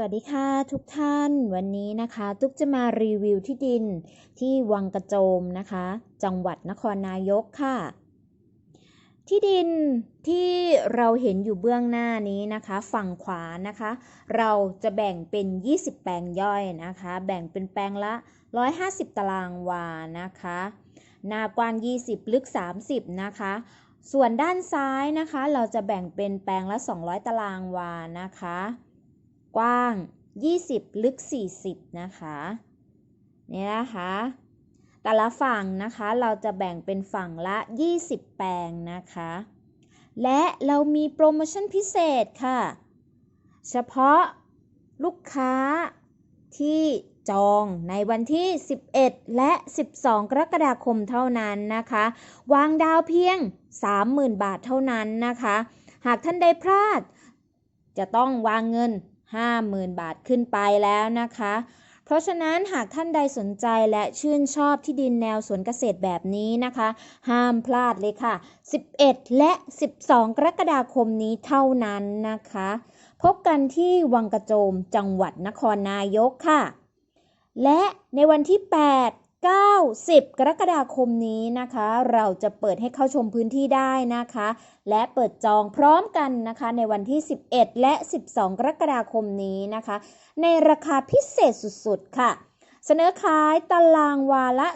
สวัสดีค่ะทุกท่านวันนี้นะคะ ตุ๊กจะมารีวิวที่ดินที่วังกระโจมนะคะ จังหวัดนครนายกค่ะ ที่ดินที่เราเห็นอยู่เบื้องหน้านี้นะคะ ฝั่งขวานะคะ เราจะแบ่งเป็น 20 แปลงย่อยนะคะ แบ่งเป็นแปลงละ 150 ตารางวานะคะหน้ากว้าง 20 ลึก 30 นะคะ ส่วนด้านซ้ายนะคะ เราจะแบ่งเป็นแปลงละ 200 ตารางวานะคะ กว้าง 20 ลึก 40 นะคะนี่นะคะ แต่ละฝั่งนะคะเราจะแบ่งเป็นฝั่งละ 20 แปลงนะคะ และเรามีโปรโมชั่นพิเศษค่ะ เฉพาะลูกค้าที่จองในวันที่ 11 และ 12 กรกฎาคมเท่านั้นนะคะ วางดาวเพียง 30,000 บาทเท่านั้นนะคะ หากท่านใดพลาด จะต้องวางเงิน 50,000 บาทขึ้นไปแล้วนะคะ เพราะฉะนั้นหากท่านใดสนใจและชื่นชอบที่ดินแนวสวนเกษตรแบบนี้นะคะ ห้ามพลาดเลยค่ะ 11 และ 12 กรกฎาคมนี้เท่านั้นนะคะ พบกันที่วังกระโจมจังหวัดนครนายกค่ะ และในวันที่ 8 9 10 กรกฎาคมนี้นะคะ เราจะเปิดให้เข้าชมพื้นที่ได้นะคะ และเปิดจองพร้อมกันนะคะ ในวันที่ 11 และ 12 กรกฎาคมนี้นะคะ ในราคาพิเศษสุดๆค่ะ เสนอขายตารางวาละ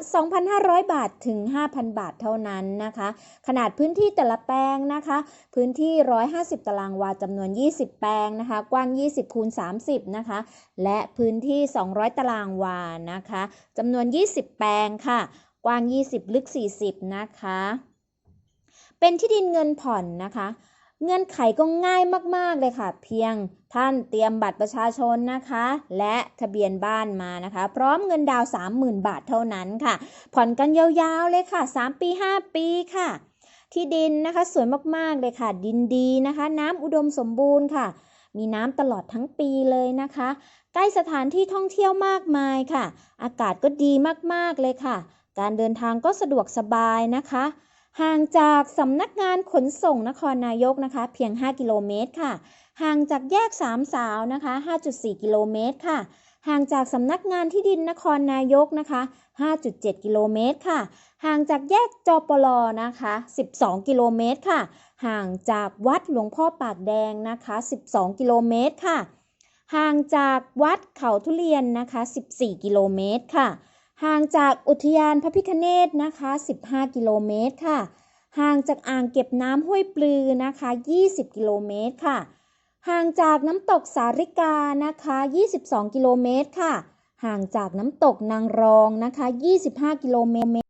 2,500 บาทถึง 5,000 บาทเท่านั้นนะคะ ขนาดพื้นที่แต่ละแปลงนะคะ พื้นที่ 150 ตารางวาจำนวน 20 แปลงนะคะ กว้าง 20 คูณ 30 นะคะ และพื้นที่ 200 ตารางวานะคะจำนวน 20 แปลงค่ะ กว้าง 20 ลึก 40 นะคะ เป็นที่ดินเงินผ่อนนะคะ เงื่อนไขก็ง่ายมาก ๆ เลยค่ะ เพียงท่านเตรียมบัตรประชาชนนะคะ และทะเบียนบ้านมานะคะ พร้อมเงินดาว 30,000 บาทเท่านั้นค่ะ ผ่อนกันยาวๆเลยค่ะ 3 ปี 5 ปีค่ะ ที่ดินนะคะสวยมากๆเลยค่ะ ดินดีนะคะ น้ำอุดมสมบูรณ์ค่ะ มีน้ำตลอดทั้งปีเลยนะคะ ใกล้สถานที่ท่องเที่ยวมากมายค่ะ อากาศก็ดีมากๆเลยค่ะ การเดินทางก็สะดวกสบายนะคะ ห่างจากสำนักงานขนส่งนครนายกนะคะ เพียง 5 กิโลเมตรค่ะ ห่างจากแยกสามสาวนะคะ 5.4 กิโลเมตรค่ะ ห่างจากสำนักงานที่ดินนครนายกนะคะ 5.7 กิโลเมตรค่ะ ห่างจากแยกจปลนะคะ 12 กิโลเมตรค่ะ ห่างจากวัดหลวงพ่อปากแดงนะคะ 12 กิโลเมตรค่ะ ห่างจากวัดเขาทุเรียนนะคะ 14 กิโลเมตรค่ะ ห่างจากอุทยานพระพิคเนตนะคะ 15 กิโลเมตรค่ะ ห่างจากอ่างเก็บน้ำห้วยปลือนะคะ 20 กิโลเมตรค่ะ ห่างจากน้ำตกสาริกานะคะ 22 กิโลเมตรค่ะ ห่างจากน้ำตกนางรองนะคะ 25 กิโลเมตร